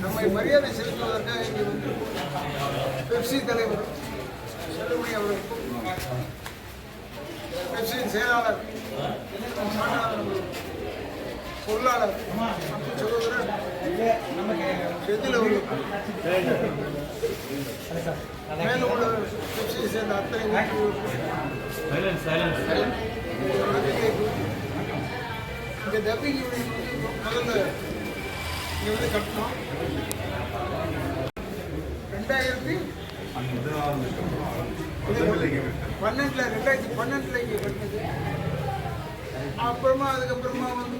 நம்மை மரியாதை செலுத்துவதற்காக இங்கே வந்து பெப்சி தலைவர் செல்லுமணி அவர்களுக்கும் பெப்சியின் செயலாளர் பொருளாளர். சகோதரர் செந்தில் ஒரு மேலும் உள்ள கட்சியை சேர்ந்த அத்தனை இந்த டப்பிங் முதல்ல இங்கே வந்து கட்டணும் ரெண்டாயிரத்தி பன்னெண்டுல ரெண்டாயிரத்தி பன்னெண்டுல இங்கே கட்டினது. அப்புறமா அதுக்கப்புறமா வந்து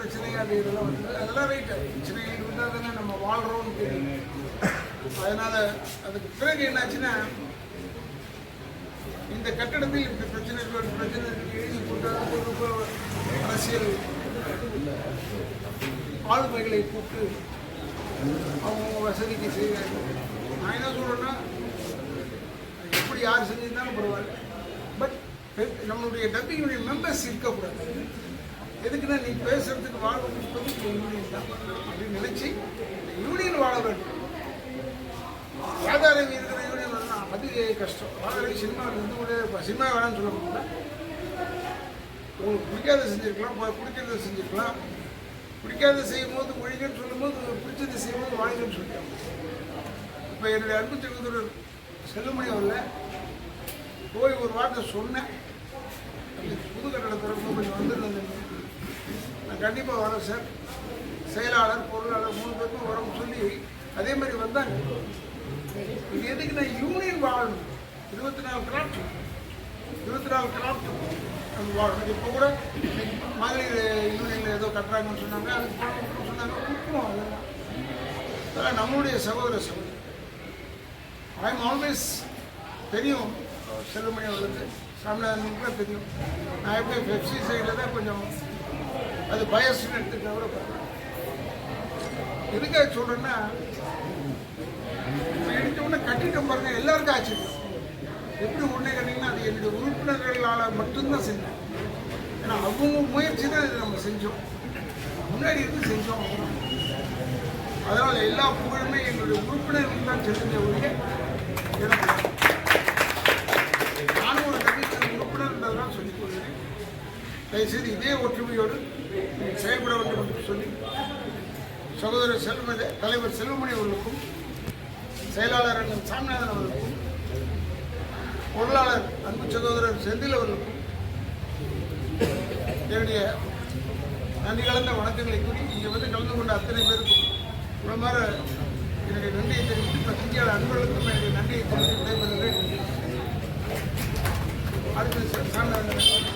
பிரச்சனை அது இதெல்லாம் வந்து அதெல்லாம் ரைட்டு பிரச்சனைகள் இருந்தால் தானே நம்ம வாழ்கிறோம்னு தெரியும் அதனால அதுக்கு பிறகு என்னாச்சுன்னா இந்த கட்டடத்தில் இந்த பிரச்சனைகள் பிரச்சனை எழுதி கொண்டாட ஒரு அரசியல் ஆளுமைகளை கூப்பிட்டு அவங்க வசதிக்கு செய்வாங்க நான் என்ன சொல்கிறேன்னா எப்படி யார் செஞ்சிருந்தாலும் பரவாயில்ல பட் நம்மளுடைய டப்பிங்குடைய மெம்பர்ஸ் இருக்கக்கூடாது. எதுக்குன்னா நீ பேசுறதுக்கு வாழ கொடுப்பது யூனியன் தான். அப்படின்னு நினைச்சு இந்த யூனியன் வாழ வேண்டும். ஆதாரம் இருக்கிற யூனியன் அது கஷ்டம். ஆதாரம் சினிமா இருந்து கூட சினிமா வேணாம்னு சொல்ல முடியல. உங்களுக்கு பிடிக்காத செஞ்சிருக்கலாம் பிடிக்கிறத செஞ்சிருக்கலாம். பிடிக்காத செய்யும் போது ஒழிங்கன்னு சொல்லும்போது பிடிச்சதை செய்யும்போது வாழ்கன்னு சொல்லிட்டாங்க. இப்போ என்னுடைய அன்பு சகோதரர் செல்லுமணி அவரில் போய் ஒரு வார்த்தை சொன்னேன். புது கட்டடத்தில் கொஞ்சம் வந்துருந்தேன் கண்டிப்பாக வரோம் சார். செயலாளர் பொருளாளர் மூணு பேருக்கும் வரோம்னு சொல்லி அதே மாதிரி வந்தாங்க. இது எதுக்கு நான் யூனியன் வாழணும். இருபத்தி நாலு கிராஃப்ட் இருபத்தி நாலு கிராஃப்ட் நம்ம வாழணும். இப்போ கூட இன்னைக்கு மகளிர் யூனியனில் ஏதோ கட்டுறாங்கன்னு சொன்னாங்க. அதுக்கு சொன்னாங்க கொடுக்கணும் அதெல்லாம் அதெல்லாம் நம்மளுடைய சகோதர சகோதரி. ஐ எம் ஆல்வேஸ் தெரியும். செல்லுமணி அவர்களுக்கு. சாமிநாதனுக்குலாம் தெரியும். நான் எப்படி வெப்சைட் சைடில் தான் கொஞ்சம் அது பயசு எடுத்துக்கிட்ட கூட எதுக்காக சொல்கிறேன்னா எடுத்த உடனே பாருங்க எல்லாருக்கும் ஆச்சரியம். எப்படி உடனே கேட்டீங்கன்னா அது என்னுடைய உறுப்பினர்களால் மட்டும்தான் செஞ்சேன். ஏன்னா அவங்க முயற்சி தான் இது நம்ம செஞ்சோம். முன்னாடி இருந்து செஞ்சோம்? அதனால் எல்லா புகழுமே எங்களுடைய உறுப்பினர்கள் தான் செலுத்த ஒழிய எனக்கு தயவுசெய்து இதே ஒற்றுமையோடு செயல்பட வேண்டும் என்று சொல்லி சகோதரர் செல்வ தலைவர் செல்வமணி அவர்களுக்கும் செயலாளர் அண்ணன் சாமிநாதன் அவர்களுக்கும் பொருளாளர் அன்பு சகோதரர் செந்தில் அவர்களுக்கும் என்னுடைய நன்றி கலந்த வணக்கங்களை கூறி இங்கே வந்து கலந்து கொண்ட அத்தனை பேருக்கும் உளமாற என்னுடைய நன்றியை தெரிவித்து பத்திரிகையாளர் அன்பர்களுக்கும் என்னுடைய நன்றியை தெரிவித்து விடைபெறுகிறேன். அடுத்து சாமிநாதன்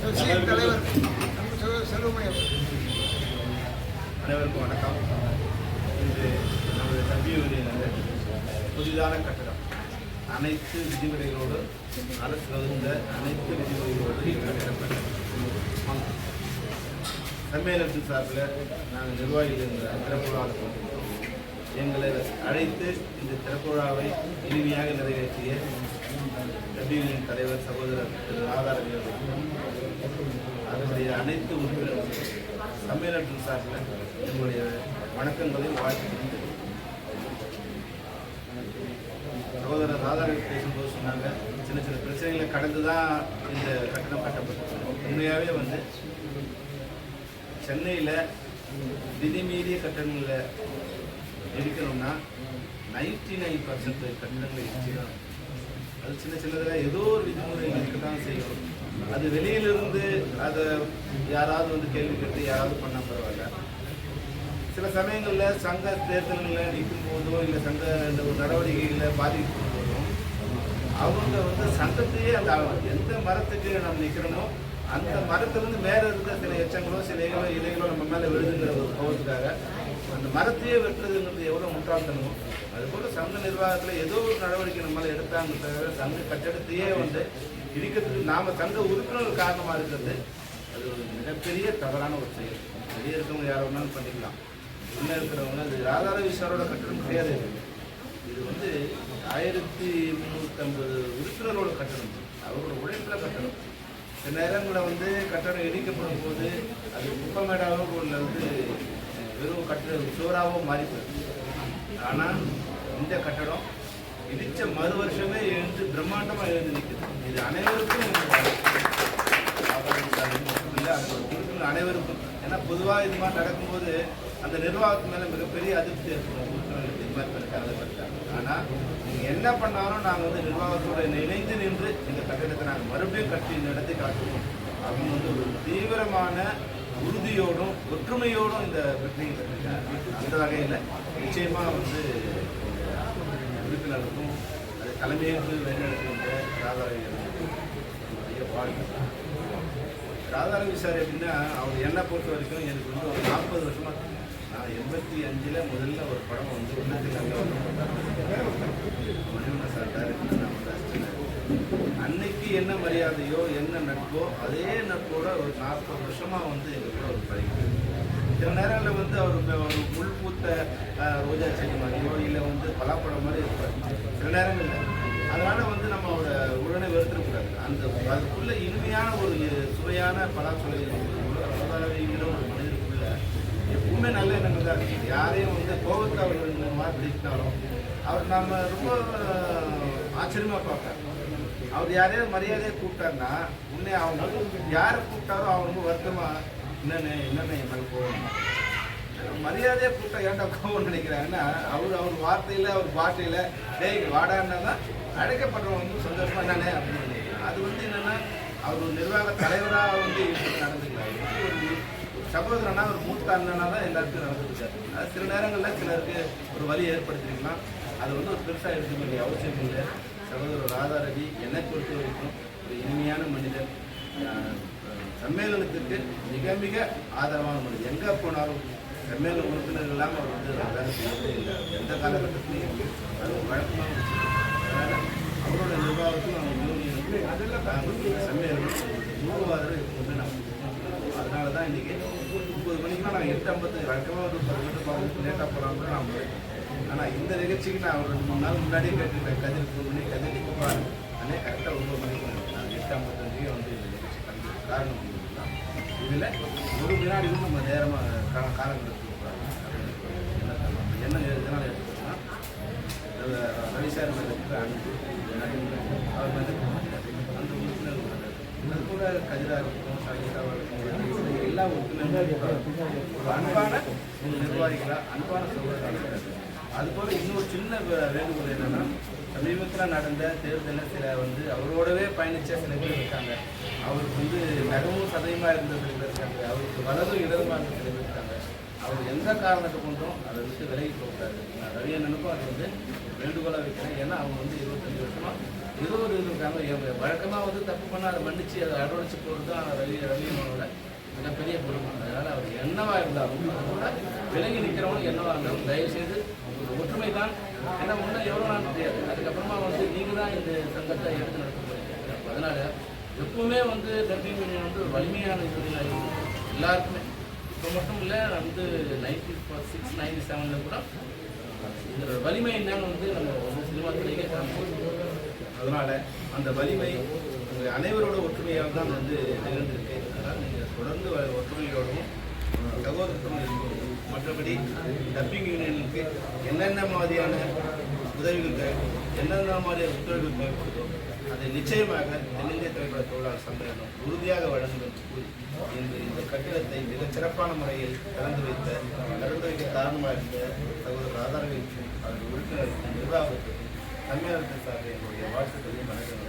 கட்சியின் தலைவர் செல்வமணி அனைவருக்கும் வணக்கம். இன்று நமது தம்பியுடைய புதிதான கட்டடம். அனைத்து விதிமுறைகளோடு அரசு வகுந்த அனைத்து விதிமுறைகளோடு சம்மேளனத்து சார்பில் நாங்கள் நிர்வாகிகள் இருந்த திறப்புழாவில் எங்களை அழைத்து இந்த திறப்புழாவை இனிமையாக நிறைவேற்றிய கட்சியின் தலைவர் சகோதரர் திரு ஆதாரவி அதனுடைய அனைத்து உறுப்பினர்களும் சம்மேளனத்தின் சார்பில் எங்களுடைய வணக்கங்களையும் வாழ்த்துக்களையும் சகோதரர் ராதாரவி பேசும்போது சொன்னாங்க சின்ன சின்ன பிரச்சனைகளை கடந்து தான் இந்த கட்டணம் கட்டப்பட்டது. உண்மையாகவே வந்து சென்னையில் விதிமீறிய கட்டணங்களை எடுக்கணும்னா நைன்டி நைன் பர்சன்ட் கட்டணங்களை தான் அது சின்ன சின்னதாக ஏதோ ஒரு விதிமுறை இருக்க தான் செய்யும். அது வெளியிலிருந்து அதை யாராவது வந்து கேள்வி கேட்டு யாராவது பண்ண பரவாயில்ல. சில சமயங்களில் சங்க தேர்தல்களில் நிற்கும் போதோ இல்லை சங்க இந்த ஒரு நடவடிக்கைகளில் பாதிக்கும் போதும் அவங்க வந்து சங்கத்தையே அந்த எந்த மரத்துக்கு நம்ம நிற்கிறோமோ அந்த மரத்துலேருந்து மேலே இருந்த சில எச்சங்களோ சில இலைகளோ இலைகளோ நம்ம மேலே விழுதுங்கிற ஒரு கோபத்துக்காக அந்த மரத்தையே வெட்டுறதுங்கிறது எவ்வளோ முட்டாள்தனமோ அதுபோல் சங்க நிர்வாகத்தில் ஏதோ ஒரு நடவடிக்கை நம்மளால் எடுத்தாங்க தவிர சங்க கட்டடத்தையே வந்து இடிக்கிறதுக்கு நாம் சங்க உறுப்பினர் காரணமாக இருக்கிறது அது ஒரு மிகப்பெரிய தவறான ஒரு செயல். வெளியே இருக்கவங்க யார் வேணாலும் பண்ணிக்கலாம். உள்ள இருக்கிறவங்க அது ராதார விசாரோட கட்டணம் கிடையாது. இது. இது வந்து ஆயிரத்தி முந்நூற்றம்பது உறுப்பினரோட கட்டணம். அவரோட உழைப்பில் கட்டணம். சில நேரங்களில் வந்து கட்டடம் இடிக்கப்படும் போது அது குப்பமேடாவோ இல்லை வந்து வெறும் கட்டிடம் சுவராகவும் மாறி போயிருக்கு ஆனால் இந்த கட்டடம் இடித்த மறு வருஷமே எழுந்து பிரம்மாண்டமாக எழுந்து நிற்குது இது அனைவருக்கும் ஒரு அனைவருக்கும். ஏன்னா பொதுவாக இது மாதிரி நடக்கும்போது அந்த நிர்வாகத்து மேலே மிகப்பெரிய அதிருப்தி ஏற்படும். இது மாதிரி பண்ணிட்டாங்க அது ஆனால் நீங்கள் என்ன பண்ணாலும் நாங்கள் வந்து நிர்வாகத்தோட இணைந்து நின்று இந்த கட்டிடத்தை நாங்கள் மறுபடியும் கட்டி இந்த இடத்தை காட்டுவோம். அப்படின்னு வந்து ஒரு தீவிரமான உறுதியோடும் ஒற்றுமையோடும் இந்த பிரச்சனை கட்டிருக்காங்க அந்த வகையில் நிச்சயமாக வந்து உறுப்பினருக்கும் அது தலைமையேற்று வழிநடத்துகின்ற ராதாரவிகளுக்கும் பெரிய வாழ்க்கை ராதாரவி சார் எப்படின்னா அவர் என்னை பொறுத்த வரைக்கும் எனக்கு வந்து ஒரு நாற்பது வருஷமாக நான் எண்பத்தி அஞ்சில் முதல்ல ஒரு படம் வந்து உள்ளத்தில் நல்ல மணிவண்ண சார் டைரக்டர் நான் வந்து. அன்னைக்கு என்ன மரியாதையோ என்ன நட்போ அதே நட்போட ஒரு நாற்பது வருஷமா வந்து எங்கள் கூட ஒரு பழகிட்டு சில நேரங்களில் வந்து அவர் ஒரு முள் பூத்த ரோஜா செடி மாதிரியோ இல்லை வந்து பலாப்பழம் மாதிரி இருப்பார். சில நேரங்களில். அதனால வந்து நம்ம அவரை உடனே வெறுத்துடக்கூடாது அந்த அதுக்குள்ள இனிமையான ஒரு சுவையான பலாச்சுவை பலாவிங்கிற ஒரு மனிதனுக்குள்ள எப்பவுமே நல்ல எண்ணங்கள் தான் இருக்கு யாரையும் வந்து கோபத்தை அவர் இந்த மாதிரி பிடிச்சிட்டாலும் அவர் நம்ம ரொம்ப ஆச்சரியமாக பார்ப்பேன் அவர் யாரையாவது மரியாதையை கூப்பிட்டாருன்னா உன்னே அவங்க யாரை கூப்பிட்டாரோ அவங்க ரொம்ப வருத்தமா என்னென்ன என்னென்ன என் மேலே போகணும் மரியாதையை கூப்பிட்டா ஏன்டா கோவம் நினைக்கிறாங்கன்னா அவர் அவர் வார்த்தையில் அவர் பாட்டையில் டேய் வாடான்னா தான் அழைக்கப்படுறவங்க வந்து சந்தோஷமா என்னண்ணே அப்படின்னு நினைக்கிறாங்க. அது வந்து என்னன்னா அவர் ஒரு நிர்வாக தலைவராக வந்து இப்படி நடந்துக்கிறார் ஒரு சகோதரனா ஒரு மூத்த அண்ணனா தான் எல்லாருக்கும் நடந்துருக்காரு அது சில நேரங்களில் சிலருக்கு ஒரு வழி ஏற்படுத்திருக்கலாம். அது வந்து ஒரு பெருசாக எடுத்துக்க வேண்டிய அவசியம் இல்லை. சகோதரர் ராதாரவி என்னை பொறுத்த வரைக்கும் ஒரு இனிமையான மனிதர். சம்மேளனத்திற்கு மிக மிக ஆதரவான மனிதன் எங்கே போனாலும் சம்மேளன உறுப்பினர்கள் இல்லாமல் அவர் வந்து வேலை செய்யவே இல்லை. எந்த காலகட்டத்திலையும் அது ஒரு வழக்கமாக அதனால் அவரோட நிர்வாகத்துக்கும் அவங்க யூனியனுக்கும் சம்மேளனம் நூறு ஆதரவு எப்பவுமே அதனால தான் இன்றைக்கி முப்பது மணிக்கெலாம் நான் எட்டு ஐம்பத்து வழக்கமாக ஒரு பதினெட்டு பதினெட்டு லேட்டாக போகலாம் கூட நான் போயிருக்கேன் ஆனால் இந்த நிகழ்ச்சிக்கு நான் ஒரு ரெண்டு மூணு நாள் முன்னாடியே கேட்டுருக்கேன் கதிர் ஃபோன் பண்ணி கதிர் கூப்பிடுவாரு அண்ணே கரெக்டாக ஒன்பது மணிக்கு வந்து நான் எட்டு ஐம்பத்தஞ்சுக்கு வந்து இந்த நிகழ்ச்சி கலந்து காரணம் இதுதான் இதில் ஒரு வினாடியும் நம்ம நேரமாக கா காலம் எடுத்துக்கூடாது என்ன எதனால் எடுத்துக்கணும்னா ரவி சார் மேலே இருக்கிற அன்பு அவர் மேலே அந்த உறுப்பினர் மேலே கூட கதிராக இருக்கட்டும் சங்கீதாவாக இருக்கட்டும் எல்லா உறுப்பினர்களும் அன்பான நிர்வாகிகளாக அன்பான சகோதரர்கள் அதுபோல் இன்னொரு சின்ன வேண்டுகோள் என்னன்னா சமீபத்தில் நடந்த தேர்தலில் சில வந்து அவரோடவே பயணித்த சில பேர் இருக்காங்க. அவருக்கு வந்து மிகவும் சதயமாக இருந்த சில பேர் இருக்காங்க. அவருக்கு வலது இடதுமாக இருந்த சில பேர் இருக்காங்க. அவர் எந்த காரணத்தை கொண்டும் அதை விட்டு விலகி போகிறாரு நான் ரவி அண்ணனுக்கும் அது வந்து வேண்டுகோளாக வைக்கிறேன். ஏன்னா அவங்க வந்து இருபத்தஞ்சு வருஷமாக ஏதோ ஒரு இது இருக்காங்க வழக்கமாக வந்து தப்பு பண்ணால் அதை மன்னிச்சு அதை அடவழைச்சு போகிறது தான் ரவி ரவியனோட மிகப்பெரிய பொறுப்பு அதனால் அவர் என்னவா இருந்தாலும் கூட விலகி நிற்கிறவங்க என்னவா இருந்தாலும் தயவு செய்து ஒற்றுமை தான் ஏன்னா முன்னே எவ்வளோ நாள் தெரியாது. அதுக்கப்புறமா வந்து நீங்கள் தான் இந்த சங்கத்தை எடுத்து நடத்த போறீங்க. அதனால் எப்பவுமே வந்து டப்பிங் யூனியன் வந்து ஒரு வலிமையான யூனியனாக இருக்குது எல்லாருக்குமே. இப்போ மட்டும் இல்லை வந்து நைன்டி சிக்ஸ் நைன்டி செவனில் கூட இதோட வலிமை என்னன்னு வந்து நம்ம ஒரு சினிமா துறையிலே காமிச்சிருக்கோம் அதனால் அந்த வலிமை உங்கள் அனைவரோட ஒற்றுமையாக தான் வந்து நிகழ்ந்திருக்கு. அதனால் நீங்கள் தொடர்ந்து வ- ஒற்றுமையோடும் சகோதரத்துடன் இருக்கணும் மற்றபடி டப்பிங் யூனியனுக்கு என்னென்ன மாதிரியான உதவிகள் தேவைப்படுதோ என்னென்ன மாதிரியான உத்தரவுகள் தேவைப்படுதோ அதை நிச்சயமாக தென்னிந்திய திரைப்பட தொழிலாளர் சம்மேளனம் உறுதியாக வழங்கும் என்று இந்த இந்த கட்டிடத்தை மிகச் சிறப்பான முறையில் திறந்து வைத்த திறந்து வைக்க காரணமாக இருந்த தகவல் ஆதாரவிற்கும் அவர்கள் உறுப்பினருக்கும் நிர்வாகத்துக்கும் சம்மேளனத்தை சார்பில் என்னுடைய வாழ்த்துக்களையும் வணக்கங்களும்